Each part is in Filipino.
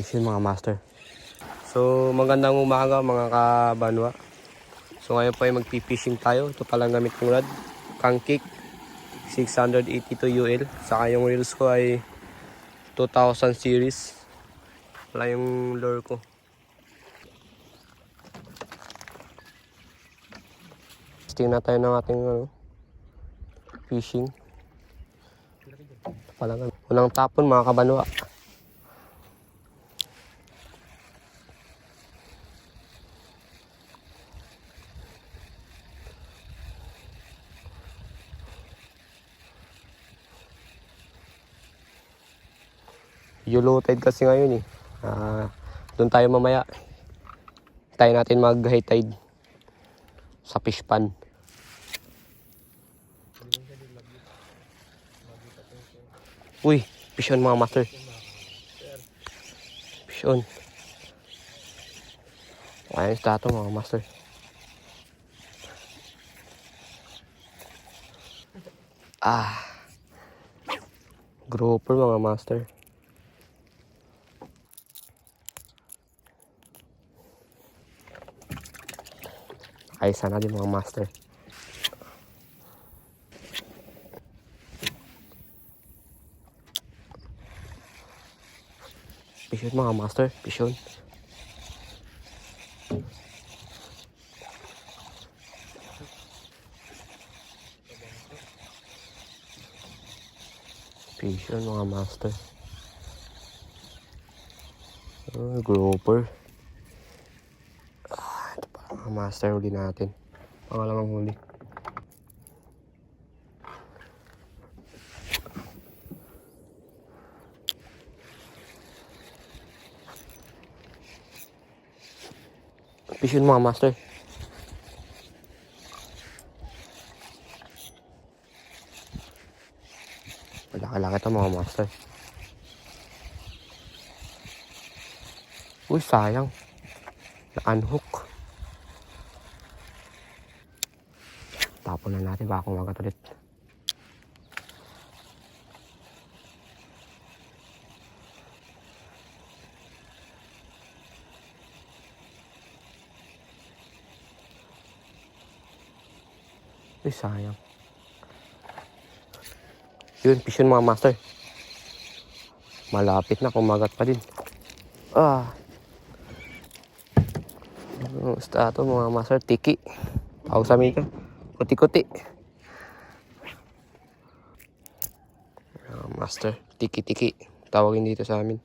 Fishing mga master. So magandang umaga mga kabanwa. So ngayon po ay magpi-fishing tayo. Ito palang gamit kong rod. Kangkik 682 UL. Saka yung reels ko ay 2000 series. Wala yung lure ko. Testing na tayo ng ating ano, fishing. Palang. Unang tapon mga kabanwa. Yolo tide kasi ngayon eh. Ah, doon tayo mamaya. Tayo natin mag high tide sa fish pan. Uy, fish on mga master. Fish on. Ayos tato mga master. Ah. Grouper mga master. Ay, sana din mga master. Pishon mga master, pishon. Pishon mga master. Oh, grouper. Ah, ito pa mga master huli natin. Pangalawang huli. Fishing mga master. Malaki-laki ito mga master. Uy, sayang. Na-unhook. Tapon na natin baka kumagat ulit. Uy, sayang. Yun, fish yun mga master. Malapit na, kumagat pa din. Ah. Ang isda to mga master, tiki. Tawag sa amin ka. Kuti-kuti. Ah, master, tiki-tiki. Tawagin dito sa amin.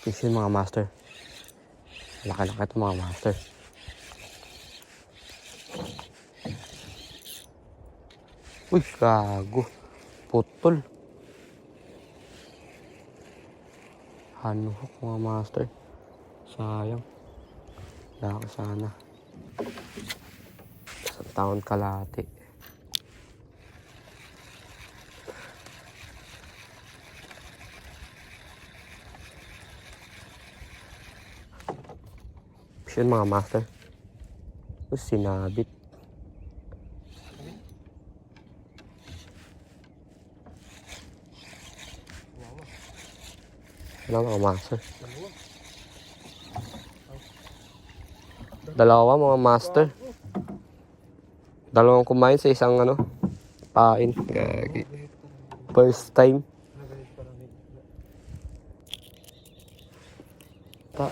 Fish yun mga master. Laki-laki ito mga master. Uy, gago. Putol. Hanuhok mga master. Sayang. Laki sana. Sa taon kalate. Yun mga master. Uy, sinabit. Ano mga master? Dalawa mga master. Dalawang kumain sa isang ano, pain. Gagi. First time. Pa.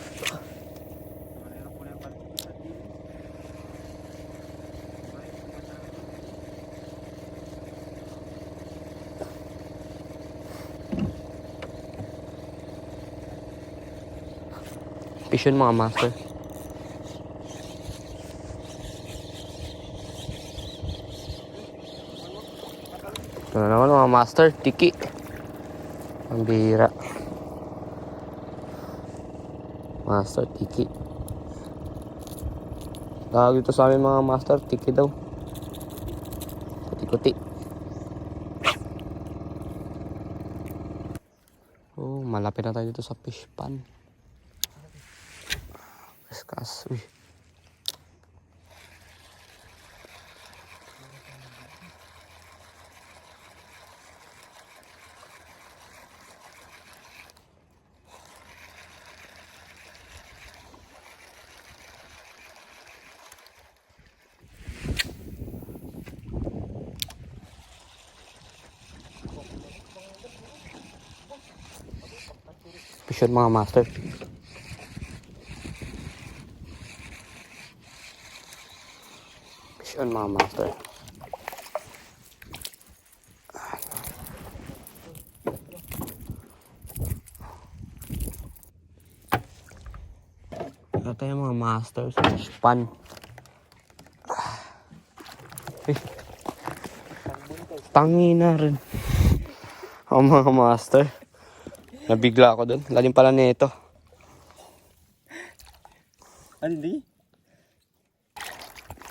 Fish yun mga master. Ito na naman mga master, tiki. Ang bihira. Master, tiki. Tawag dito sa amin mga master, tiki daw. Kuti-kuti. Oh, malapit na tayo dito sa fish pan. Kasuj. Should my master. Fish on mga master. Ito tayo mga master sa fish pan. Eh. Tangi na rin. Ang mga master. Nabigla ako doon. Lalim pala nito. Andi?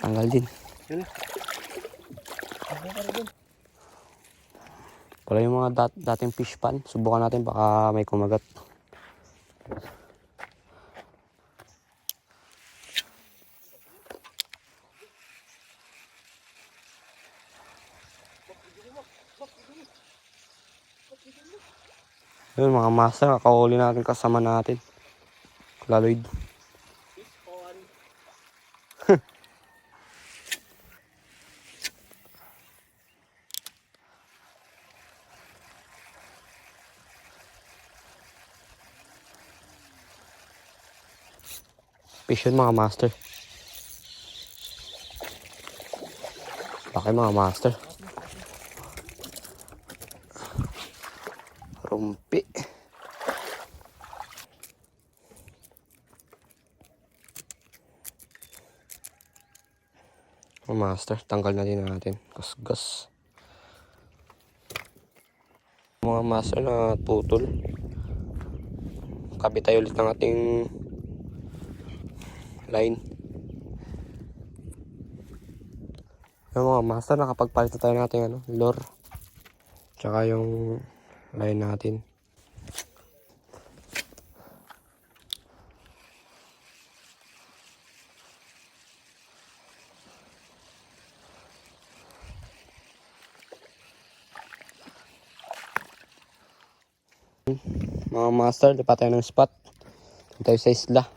Tanggal din. Wala yung mga dat dating fish pan. Subukan natin baka may kumagat. Yun mga master, kakahuli natin kasama natin. Laloyd. Fish yun mga master. Laki mga master. Rumpi. Mga master, tanggal na din natin. Gas-gas. Mga master na tutol. Kabit tayo ulit ng ating line. Yung mga master, nakapagpalit na tayo natin ano, lure. Tsaka yung line natin. Mga master, lipat tayo ng spot. Tayo sa isla.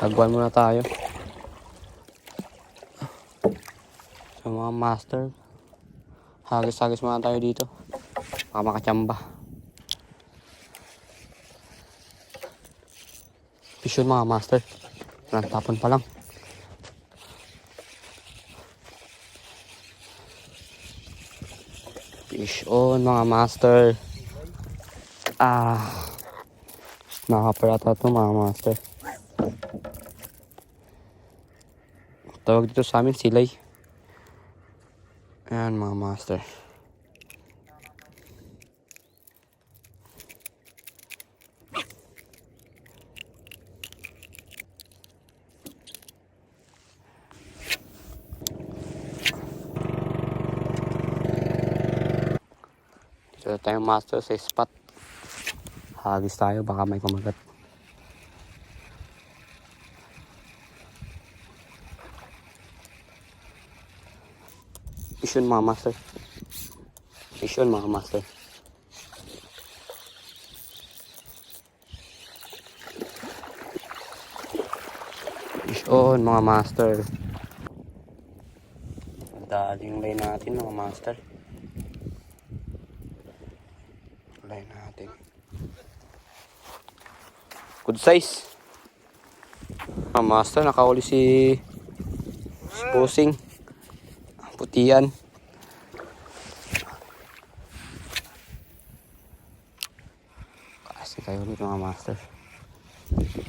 Sagwan muna tayo. Sa mga master. Hagis-hagis muna tayo dito. Baka makachamba. Fish yun mga master. Nantapon pa lang. Fish on mga master. Ah. Nakaparata to mga master. Tawag dito sa amin silay. Ayan mga master. Dito tayo master sa spot. Hagis tayo baka may kumagat. Fish yun mga master. Fish yun mga master. Fish on mga master. Daling line natin mga master. Line natin. Good size. Mga master, nakahuli si si Pusing putian. Kasi tayo ulit mga master.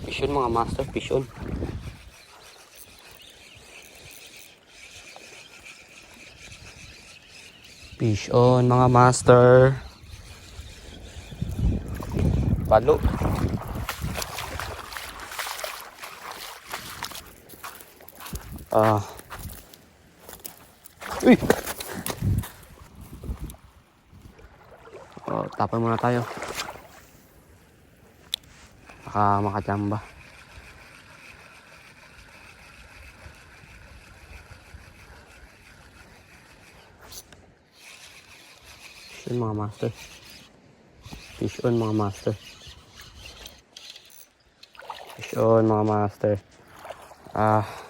Fish mga master, fish yun. Fish on mga master. Balo. Ah. Uy! Oh, tapon muna tayo. Baka makachamba. Fish on mga master. Fish on mga master. Fish on mga master. Ah.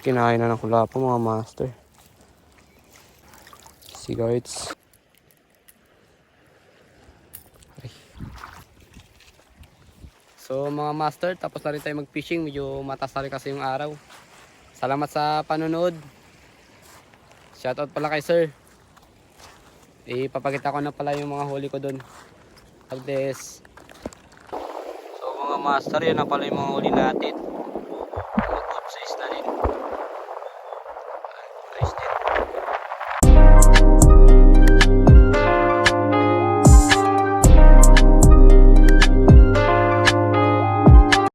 Kinain na ng kulapo mga master. Cigarettes. So mga master, tapos na rin tayo mag-fishing. Medyo mataas na rin kasi yung araw. Salamat sa panonood. Shoutout pala kay sir. Ipapakita ko na pala yung mga huli ko doon. Aldes. So mga master, yun na pala yung mga huli natin.